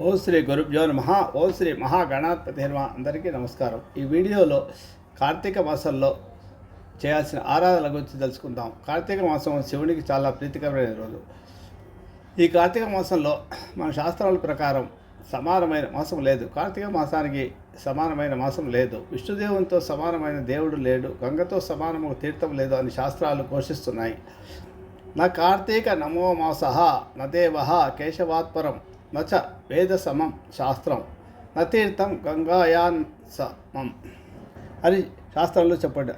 ఓం శ్రీ గురుభ్యో మహా ఓం శ్రీ మహాగణాధిపతి నమ అందరికీ నమస్కారం. ఈ వీడియోలో కార్తీక మాసంలో చేయాల్సిన ఆరాధనల గురించి తెలుసుకుందాం. కార్తీక మాసం శివునికి చాలా ప్రీతికరమైన రోజు. ఈ కార్తీక మాసంలో మన శాస్త్రాల ప్రకారం సమానమైన మాసం లేదు. కార్తీక మాసానికి సమానమైన మాసం లేదు. విష్ణుదేవునితో సమానమైన దేవుడు లేడు. గంగతో సమానము తీర్థం లేదు అని శాస్త్రాలు ఘోషిస్తున్నాయి. నా కార్తీక నమో మాస నదేవ కేశవాత్పరం. నచ వేదసమం శాస్త్రం. నతీర్థం గంగాయాన్ సమం. అని శాస్త్రంలో చెప్పండి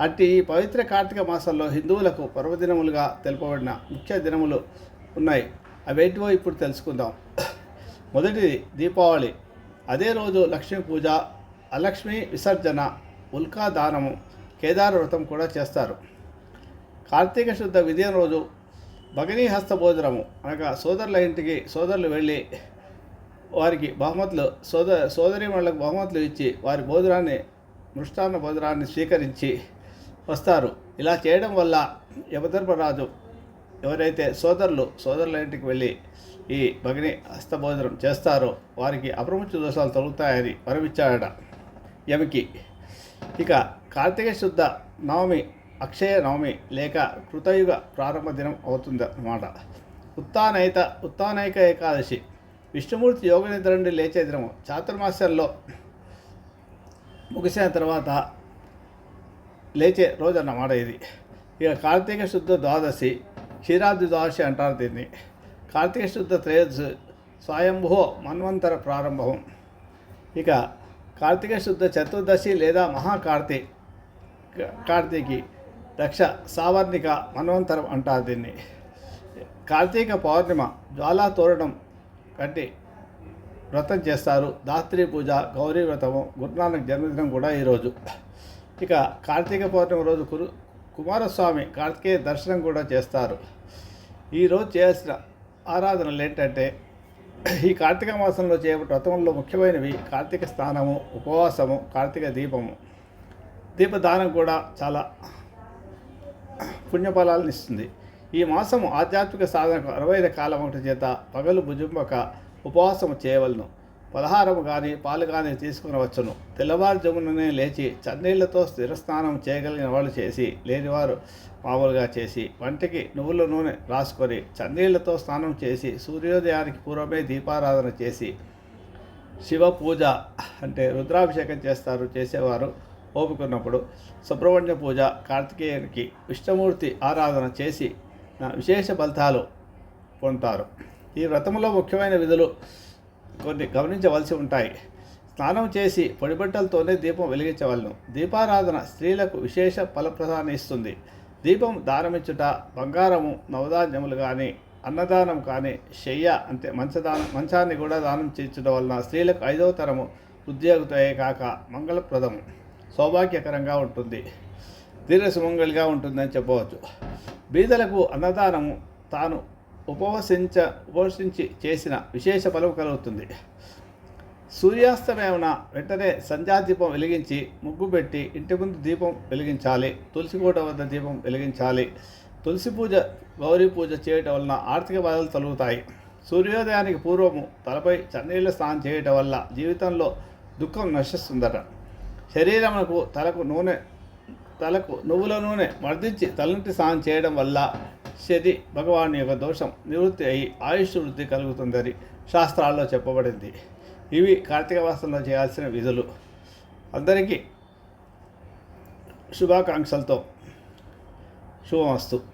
అట్టి ఈ పవిత్ర కార్తీక మాసంలో హిందువులకు పర్వదినములుగా తెలుపబడిన ముఖ్య దినములు ఉన్నాయి. అవేంటివో ఇప్పుడు తెలుసుకుందాం. మొదటిది దీపావళి. అదే రోజు లక్ష్మీ పూజ అలక్ష్మి విసర్జన ఉల్కా దానము కేదార వ్రతం కూడా చేస్తారు. కార్తీక శుద్ధ విజయం రోజు భగనీహస్త భోజనము అనగా సోదరుల ఇంటికి సోదరులు వెళ్ళి వారికి బహుమతులు సోదర సోదరి వాళ్ళకు బహుమతులు ఇచ్చి వారి భోజనాన్ని మృష్టాన్న భోజనాన్ని స్వీకరించి వస్తారు. ఇలా చేయడం వల్ల యమధర్మరాజు ఎవరైతే సోదరులు సోదరుల ఇంటికి వెళ్ళి ఈ భగిని హస్తభోజనం చేస్తారో వారికి అప్రముఖ్య దోషాలు తొలుగుతాయని వరమిచ్చాడట యమికి. ఇక కార్తీక శుద్ధ నవమి అక్షయ నవమి లేక కృతయుగ ప్రారంభ దినం అవుతుంది అన్నమాట ఉత్తానైత ఉత్తానైక ఏకాదశి. విష్ణుమూర్తి యోగ నిద్ర నుండి లేచే దినము. చాతుర్మాస్యంలో ముగిసిన తర్వాత లేచే రోజు అన్నమాట ఇది. ఇక కార్తీక శుద్ధ ద్వాదశి క్షీరాద్రి ద్వాదశి అంటారు దీన్ని. కార్తీక శుద్ధ త్రయోదశి స్వయంభో మన్వంతర ప్రారంభం. ఇక కార్తీక శుద్ధ చతుర్దశి లేదా మహాకార్తీ కార్తీకి దక్ష సావర్ణిక మన్వంతరం అంటారు దీన్ని. కార్తీక పౌర్ణిమ జ్వాలా తోరణం కట్టి వ్రతం చేస్తారు. దాత్రి పూజ గౌరీ వ్రతము గురునానక్ జన్మదినం కూడా ఈరోజు ఇక కార్తీక పౌర్ణమి రోజు కురు కుమారస్వామి కార్తికేయ దర్శనం కూడా చేస్తారు. ఈరోజు చేయాల్సిన ఆరాధనలు ఏంటంటే ఈ కార్తీక మాసంలో చేయబడిన వ్రతంలో ముఖ్యమైనవి కార్తీక స్నానము ఉపవాసము కార్తీక దీపము. దీపదానం కూడా చాలా పుణ్యఫలాలను ఇస్తుంది. ఈ మాసము ఆధ్యాత్మిక సాధనకు అరవైన కాలం ఒకటి చేత పగలు భుజింపక ఉపవాసము చేయవలను. పలహారము కానీ పాలు కానీ తీసుకునవచ్చును తెల్లవారుజముననే లేచి చన్నీళ్ళతో స్థిరస్నానం చేయగలిగిన వాళ్ళు చేసి లేనివారు మామూలుగా చేసి వంటికి నువ్వుల నూనె రాసుకొని చన్నీళ్ళతో స్నానం చేసి సూర్యోదయానికి పూర్వమే దీపారాధన చేసి శివ పూజ అంటే రుద్రాభిషేకం చేస్తారు చేసేవారు. ఓపుకున్నప్పుడు సుబ్రహ్మణ్య పూజ కార్తికేయునికి విష్ణుమూర్తి ఆరాధన చేసి విశేష ఫలితాలు పొందుతారు. ఈ వ్రతంలో ముఖ్యమైన విధులు కొన్ని గమనించవలసి ఉంటాయి. స్నానం చేసి పొడిబట్టలతోనే దీపం వెలిగించవలను. దీపారాధన స్త్రీలకు విశేష ఫలప్రదాన్ని ఇస్తుంది. దీపం దానమిచ్చుట బంగారము నవధాన్యములు కానీ అన్నదానం కానీ శయ్య అంటే మంచదానం మంచాన్ని కూడా దానం చేర్చడం వలన స్త్రీలకు ఐదవ తరము ఉద్యోగతోయే కాక మంగళప్రదము. సౌభాగ్యకరంగా ఉంటుంది. దీర్ఘసుమంగళిగా ఉంటుందని చెప్పవచ్చు. బీదలకు అన్నదానము తాను ఉపవసించ ఉపవసించి చేసిన విశేష ఫలం కలుగుతుంది. సూర్యాస్తమయమున వెంటనే సంధ్యాదీపం వెలిగించి ముగ్గు పెట్టి ఇంటి ముందు దీపం వెలిగించాలి. తులసి కోట వద్ద దీపం వెలిగించాలి. తులసి పూజ గౌరీ పూజ చేయటం వలన ఆర్థిక బాధలు తొలుగుతాయి. సూర్యోదయానికి పూర్వము తలపై చన్నీళ్ళ స్నానం చేయటం వల్ల జీవితంలో దుఃఖం నశిస్తుందట. శరీరమునకు తలకు నూనె తలకు నువ్వుల నూనె మర్దించి తలంటి స్నానం చేయడం వల్ల శని భగవాన్ యొక్క దోషం నివృత్తి అయి ఆయుష్ వృద్ధి కలుగుతుందని శాస్త్రాల్లో చెప్పబడింది. ఇవి కార్తీక మాసంలో చేయాల్సిన విధులు. అందరికీ శుభాకాంక్షలతో శుభమస్తు.